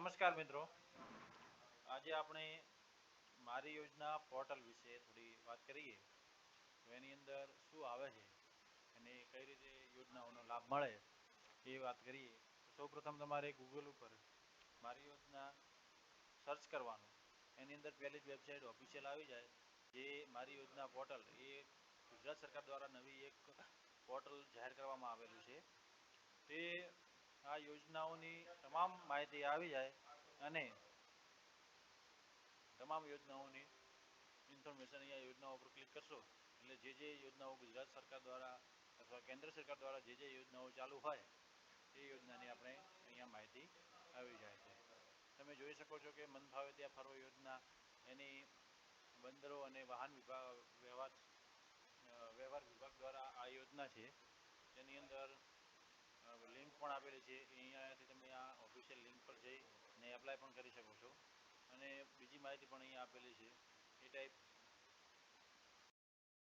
નમસ્કાર મિત્રો. આજે આપણે મારી યોજના પોર્ટલ વિશે થોડી વાત કરીએ. તો એની અંદર શું આવે છે અને કઈ રીતે યોજનાઓનો લાભ મળે એ વાત કરીએ. સૌપ્રથમ તમારે ગૂગલ ઉપર મારી યોજના સર્ચ કરવાનું. એની અંદર પહેલી જ વેબસાઇટ ઓફિશિયલ આવી જાય. જે મારી યોજના પોર્ટલ એ ગુજરાત સરકાર દ્વારા નવી એક પોર્ટલ જાહેર કરવામાં આવેલું છે. તે યોજનાઓની તમામ માહિતી આવી જાય અને તમામ યોજનાઓની ઇન્ફોર્મેશન અહીંયા યોજનાઓ પર ક્લિક કરશો. એટલે જે જે યોજનાઓ ગુજરાત સરકાર દ્વારા અથવા કેન્દ્ર સરકાર દ્વારા જે જે યોજનાઓ ચાલુ હોય, એ યોજનાની આપણે અહીંયા માહિતી આવી જાય છે. તમે જોઈ શકો છો કે મન ફાવે ત્યાં ફરવો યોજના, એની બંદરો અને વાહન વિભાગ, વ્યવહાર વ્યવહાર વિભાગ દ્વારા આ યોજના છે. તેની અંદર આપેલી છે અહીંયાથી તમે આ ઓફિશિયલ લિંક પર જઈ અને એપ્લાય પણ કરી શકો છો. અને બીજી માહિતી પણ અહીંયા આપેલી છે. એ ટાઈપ